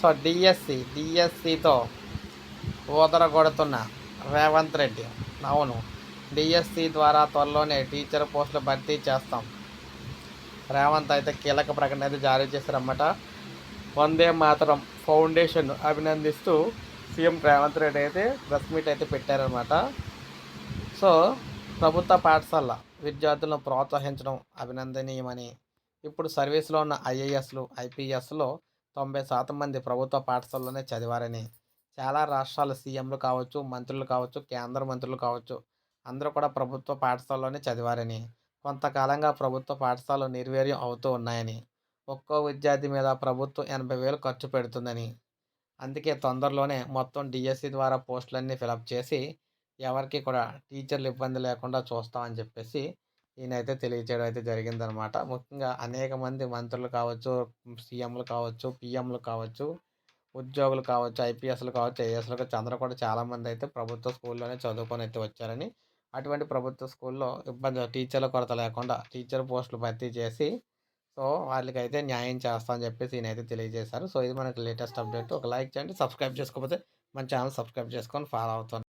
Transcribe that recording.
So DSC డిఎస్సితో ఊదర కొడుతున్న రేవంత్ రెడ్డి. అవును DSC ద్వారా త్వరలోనే టీచర్ పోస్టులు భర్తీ చేస్తాం. రేవంత్ అయితే కీలక ప్రకటన అయితే జారీ చేశారన్నమాట. వందే మాతరం ఫౌండేషన్ అభినందిస్తూ సీఎం రేవంత్ రెడ్డి అయితే ప్రెస్ మీట్ అయితే పెట్టారనమాట సో ప్రభుత్వ పాఠశాల విద్యార్థులను ప్రోత్సహించడం అభినందనీయమని. ఇప్పుడు సర్వీస్లో ఉన్న ఐఏఎస్లు ఐపీఎస్లో తొంభై శాతం మంది ప్రభుత్వ పాఠశాలలోనే చదివారని. చాలా రాష్ట్రాల సీఎంలు కావచ్చు మంత్రులు కావచ్చు కేంద్ర మంత్రులు కావచ్చు అందరూ కూడా ప్రభుత్వ పాఠశాలలోనే చదివారని. కొంతకాలంగా ప్రభుత్వ పాఠశాలలు నిర్వీర్యం అవుతూ ఉన్నాయని. ఒక్కో విద్యార్థి మీద ప్రభుత్వం ఎనభై వేలు ఖర్చు పెడుతుందని. అందుకే తొందరలోనే మొత్తం డిఎస్సి ద్వారా పోస్టులన్నీ ఫిలప్ చేసి ఎవరికి కూడా టీచర్లు ఇబ్బంది లేకుండా చూస్తామని చెప్పేసి ఈయనైతే తెలియచేయడం అయితే జరిగిందనమాట. ముఖ్యంగా అనేక మంది మంత్రులు కావచ్చు సీఎంలు కావచ్చు పిఎంలు కావచ్చు ఉద్యోగులు కావచ్చు ఐపీఎస్లు కావచ్చు ఐఏఎస్లు కావచ్చు అందరూ కూడా చాలామంది అయితే ప్రభుత్వ స్కూల్లోనే చదువుకొని అయితే వచ్చారని. అటువంటి ప్రభుత్వ స్కూల్లో ఇబ్బంది టీచర్ల కొరత లేకుండా టీచర్ పోస్టులు భర్తీ చేసి సో వాళ్ళకైతే న్యాయం చేస్తామని చెప్పేసి ఈయనైతే తెలియజేశారు. సో ఇది మనకి లేటెస్ట్ అప్డేట్. ఒక లైక్ చేయండి సబ్స్క్రైబ్ చేసుకోకపోతే మన ఛానల్ సబ్స్క్రైబ్ చేసుకొని ఫాలో అవుతాను